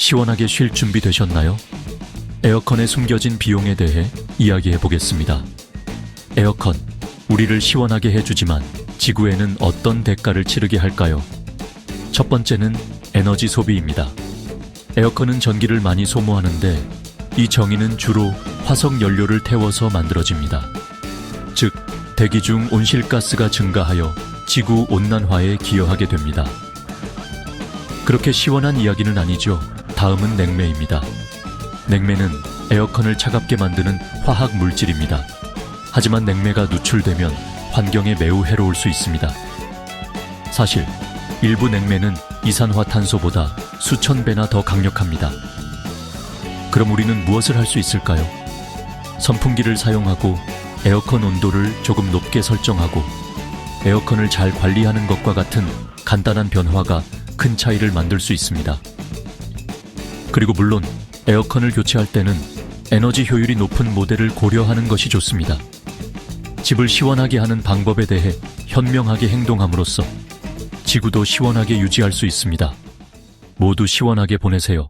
시원하게 쉴 준비 되셨나요? 에어컨에 숨겨진 비용에 대해 이야기해 보겠습니다. 에어컨, 우리를 시원하게 해주지만 지구에는 어떤 대가를 치르게 할까요? 첫 번째는 에너지 소비입니다. 에어컨은 전기를 많이 소모하는데 이 전기는 주로 화석 연료를 태워서 만들어집니다. 즉, 대기 중 온실가스가 증가하여 지구 온난화에 기여하게 됩니다. 그렇게 시원한 이야기는 아니죠. 다음은 냉매입니다. 냉매는 에어컨을 차갑게 만드는 화학 물질입니다. 하지만 냉매가 누출되면 환경에 매우 해로울 수 있습니다. 사실 일부 냉매는 이산화탄소보다 수천 배나 더 강력합니다. 그럼 우리는 무엇을 할 수 있을까요? 선풍기를 사용하고 에어컨 온도를 조금 높게 설정하고 에어컨을 잘 관리하는 것과 같은 간단한 변화가 큰 차이를 만들 수 있습니다. 그리고 물론 에어컨을 교체할 때는 에너지 효율이 높은 모델을 고려하는 것이 좋습니다. 집을 시원하게 하는 방법에 대해 현명하게 행동함으로써 지구도 시원하게 유지할 수 있습니다. 모두 시원하게 보내세요.